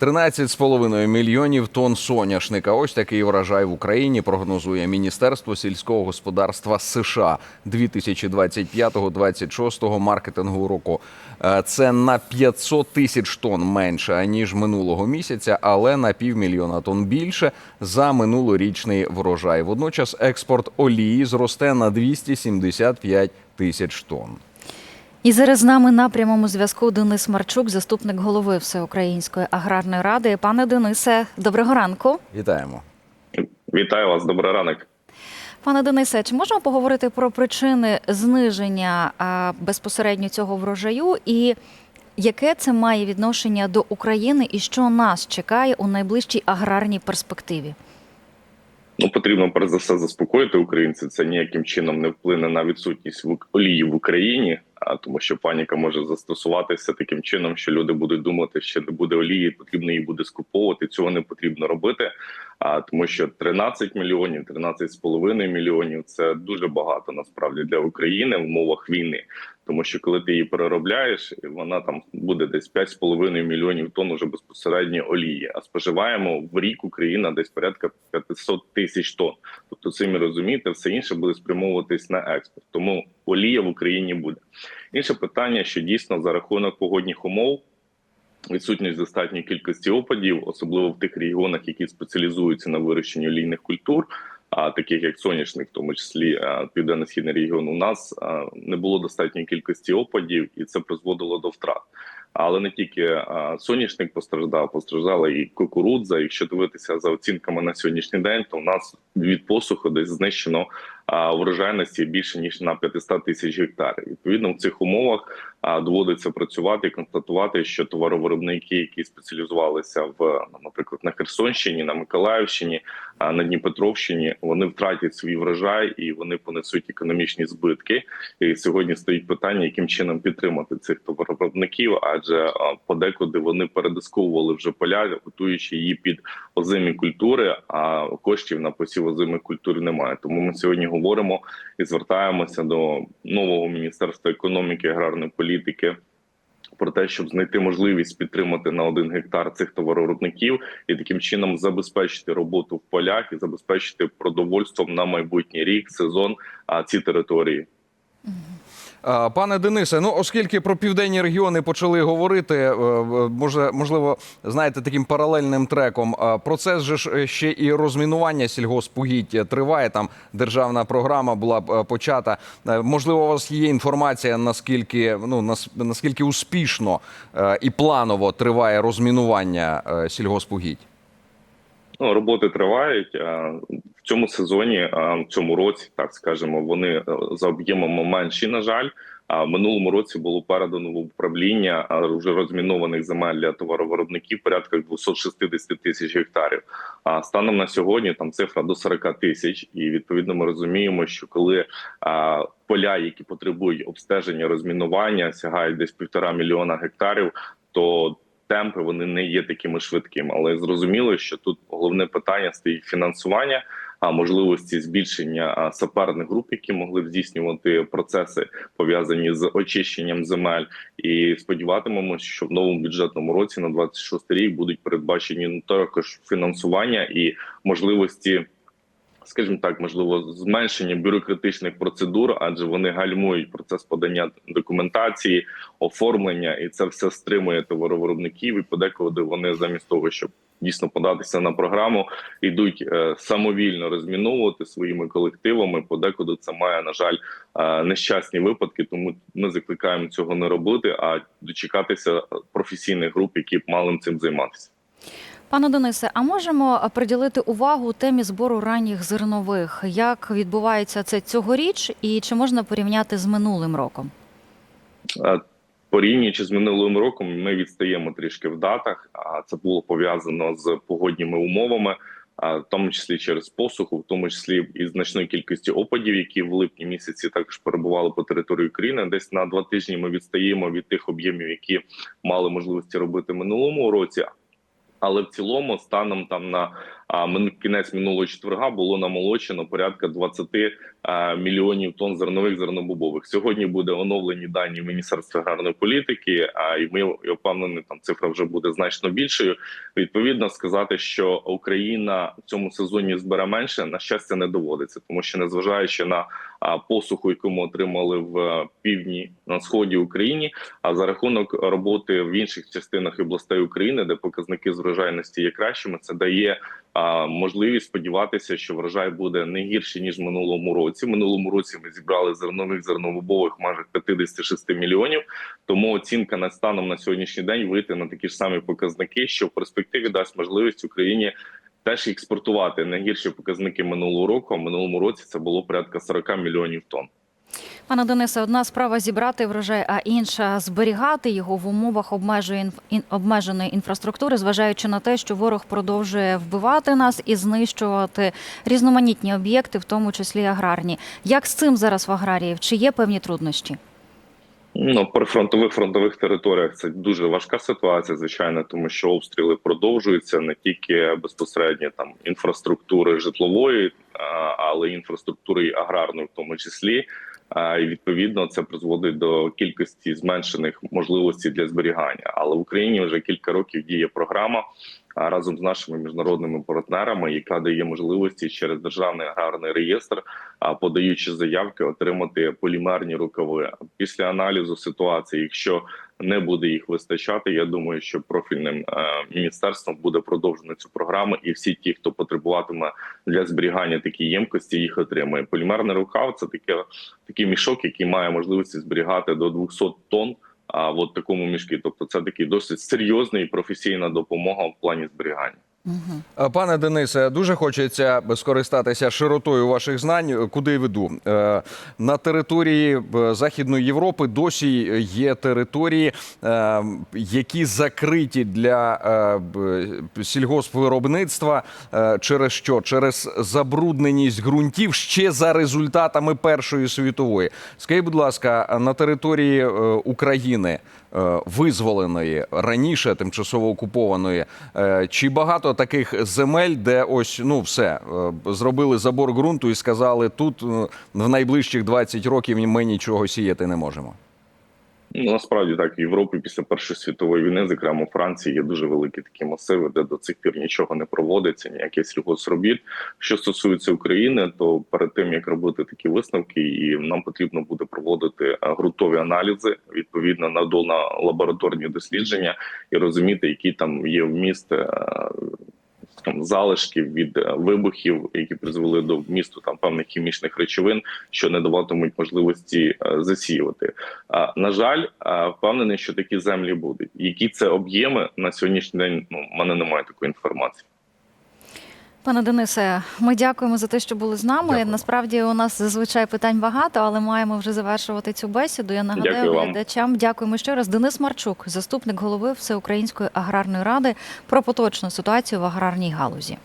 13,5 мільйонів тонн соняшника. Ось такий врожай в Україні прогнозує Міністерство сільського господарства США 2025-2026 маркетингового року. Е, Це на 500 тисяч тонн менше ніж минулого місяця, але на півмільйона тонн більше за минулорічний врожай. Водночас експорт олії зросте на 275 тисяч тонн. І зараз з нами на прямому зв'язку Денис Марчук, заступник голови Всеукраїнської аграрної ради. Пане Денисе, доброго ранку. Вітаємо. Вітаю вас, добрий ранок. Пане Денисе, чи можемо поговорити про причини зниження а, безпосередньо цього врожаю і яке це має відношення до України і що нас чекає у найближчій аграрній перспективі? Ну потрібно перш за все заспокоїти українців. Це ніяким чином не вплине на відсутність в- олії в Україні, тому, що паніка може застосуватися таким чином, що люди будуть думати, що не буде олії, потрібно її буде скуповувати. Цього не потрібно робити. А тому, що 13 мільйонів, 13,5 мільйонів це дуже багато насправді для України в умовах війни. Тому що коли ти її переробляєш, вона там буде десь 5,5 мільйонів тонн уже безпосередньо олії. А споживаємо в рік Україна десь порядка 500 тисяч тонн. Тобто, самі розумієте, все інше буде спрямовуватись на експорт. Тому олія в Україні буде. Інше питання, що дійсно за рахунок погодних умов. Відсутність достатньої кількості опадів, особливо в тих регіонах, які спеціалізуються на вирощенні олійних культур, а таких як соняшник, в тому числі е, південно-східний регіон, у нас е, не було достатньої кількості опадів, і це призводило до втрат. Але не тільки е, соняшник постраждав, постраждала і кукурудза. Якщо дивитися за оцінками на сьогоднішній день, то у нас від посуху десь знищено а, врожайності більше ніж на 500 тисяч гектарів. Відповідно, в цих умовах доводиться працювати і констатувати, що товаровиробники, які спеціалізувалися в наприклад на Херсонщині, на Миколаївщині, на Дніпропетровщині, вони втратять свій врожай і вони понесуть економічні збитки. І сьогодні стоїть питання, яким чином підтримати цих товаровиробників, адже подекуди вони передисковували вже поля, готуючи її під озимі культури, а коштів на посів озимих культур немає. Тому ми сьогодні говоримо і звертаємося до нового міністерства економіки аграрної політики. Про те, щоб знайти можливість підтримати на один гектар цих товаровиробників і таким чином забезпечити роботу в полях і забезпечити продовольством на майбутній рік, сезон а ці території. Пане Денисе, ну оскільки про південні регіони почали говорити, е, може, можливо, знаєте, таким паралельним треком. Процес же е, ще і розмінування сільгоспугідь триває. Там державна програма була е, почата. Можливо, у вас є інформація, наскільки ну наскільки успішно і планово триває розмінування сільгоспугідь? Ну, роботи тривають цьому сезоні, в цьому році, так скажемо, вони е, за об'ємом менші. На жаль, а минулому році було передано в управління вже розмінованих земель для товаровиробників порядка 260 тисяч гектарів. А станом на сьогодні там цифра до 40 тисяч, і відповідно ми розуміємо, що коли а, поля, які потребують обстеження розмінування, сягають десь півтора мільйона гектарів, то темпи вони не є такими швидкими, але зрозуміло, що тут головне питання стоїть фінансування. Можливості збільшення саперних груп, які могли б здійснювати процеси пов'язані з очищенням земель, і сподіватимемося, що в новому бюджетному році на 26 рік будуть передбачені також фінансування і можливості скажімо так, можливо, зменшення бюрократичних процедур, адже вони гальмують процес подання документації, оформлення, і це все стримує товаровиробників. І подекуди вони замість того, щоб дійсно податися на програму, йдуть е, самовільно розміновувати своїми колективами. Подекуди це має на жаль е, нещасні випадки. Тому ми закликаємо цього не робити, а дочекатися професійних груп, які б мали цим займатися. Пане Денисе, а можемо приділити увагу темі збору ранніх зернових? Як відбувається це цьогоріч, і чи можна порівняти з минулим роком? Порівнюючи з минулим роком, ми відстаємо трішки в датах. А це було пов'язано з погодніми умовами, в тому числі через посуху, в тому числі і значною кількістю опадів, які в липні місяці також перебували по території України. Десь на два тижні ми відстаємо від тих об'ємів, які мали можливості робити минулому році. Але в цілому, станом там на А кінець минулого четверга було намолочено порядка 20 е, мільйонів тонн зернових зернобобових. Сьогодні буде оновлені дані Міністерства аграрної політики. А і ми я впевнений, там цифра вже буде значно більшою. Відповідно, сказати, що Україна в цьому сезоні збере менше, на щастя, не доводиться, тому що незважаючи на посуху, яку ми отримали в півдні на сході України, а за рахунок роботи в інших частинах областей України, де показники з врожайності є кращими, це дає можливість сподіватися, що врожай буде не гірший ніж минулому році. Минулому році ми зібрали зернових зерновобових майже 56 мільйонів. Тому оцінка на станом на сьогоднішній день вийти на такі ж самі показники, що в перспективі дасть можливість Україні. Теж експортувати не гірші показники минулого року. А минулому році це було порядка 40 мільйонів тонн. Пане Денисе, одна справа зібрати врожай, а інша зберігати його в умовах обмеженої обмеженої інфраструктури, зважаючи на те, що ворог продовжує вбивати нас і знищувати різноманітні об'єкти, в тому числі аграрні. Як з цим зараз в аграріїв? Чи є певні труднощі? Ну, при фронтових фронтових територіях це дуже важка ситуація, звичайно, тому що обстріли продовжуються не тільки безпосередньо там інфраструктури житлової, але й інфраструктури і аграрної, в тому числі. І відповідно це призводить до кількості зменшених можливостей для зберігання. Але в Україні вже кілька років діє програма разом з нашими міжнародними партнерами, яка дає можливості через державний аграрний реєстр, подаючи заявки, отримати полімерні рукави. Після аналізу ситуації, якщо не буде їх вистачати, я думаю, що профільним е, міністерством буде продовжено цю програму, і всі ті, хто потребуватиме для зберігання такі ємкості, їх отримає. Полімерний рукав це таке такий мішок, який має можливість зберігати до 200 тонн. А в такому мішки, тобто це такий досить серйозний і професійна допомога в плані зберігання. Е, Пане Денисе, дуже хочеться скористатися широтою ваших знань. Куди веду? Е, На території е, Західної Європи досі є території, які закриті для сільгоспвиробництва. Через що? Через забрудненість ґрунтів ще за результатами Першої світової. Скажіть, будь ласка, на території України визволеної раніше тимчасово окупованої. е, Чи багато таких земель, де ось ну все е, зробили забор ґрунту і сказали, тут е, в найближчих 20 років ми нічого сіяти не можемо? Ну, насправді так в Європі після Першої світової війни, зокрема у Франції, є дуже великі такі масиви, де до цих пір нічого не проводиться, ніяких сільгосробіт. Що стосується України, то перед тим як робити такі висновки, і нам потрібно буде проводити е, ґрунтові аналізи відповідно на лабораторні дослідження і розуміти, які там є вміст. Там залишків від е, вибухів, які призвели до вмісту там певних хімічних речовин, що не даватимуть можливості е, засіювати. На жаль, впевнений, що такі землі будуть. Які це об'єми на сьогоднішній день? Ну, в мене немає такої інформації. Пане Денисе, ми дякуємо за те, що були з нами. Дякую. Насправді у нас зазвичай питань багато, але маємо вже завершувати цю бесіду. Я нагадаю Дякую глядачам. Дякуємо ще раз. Денис Марчук, заступник голови Всеукраїнської аграрної ради, про поточну ситуацію в аграрній галузі.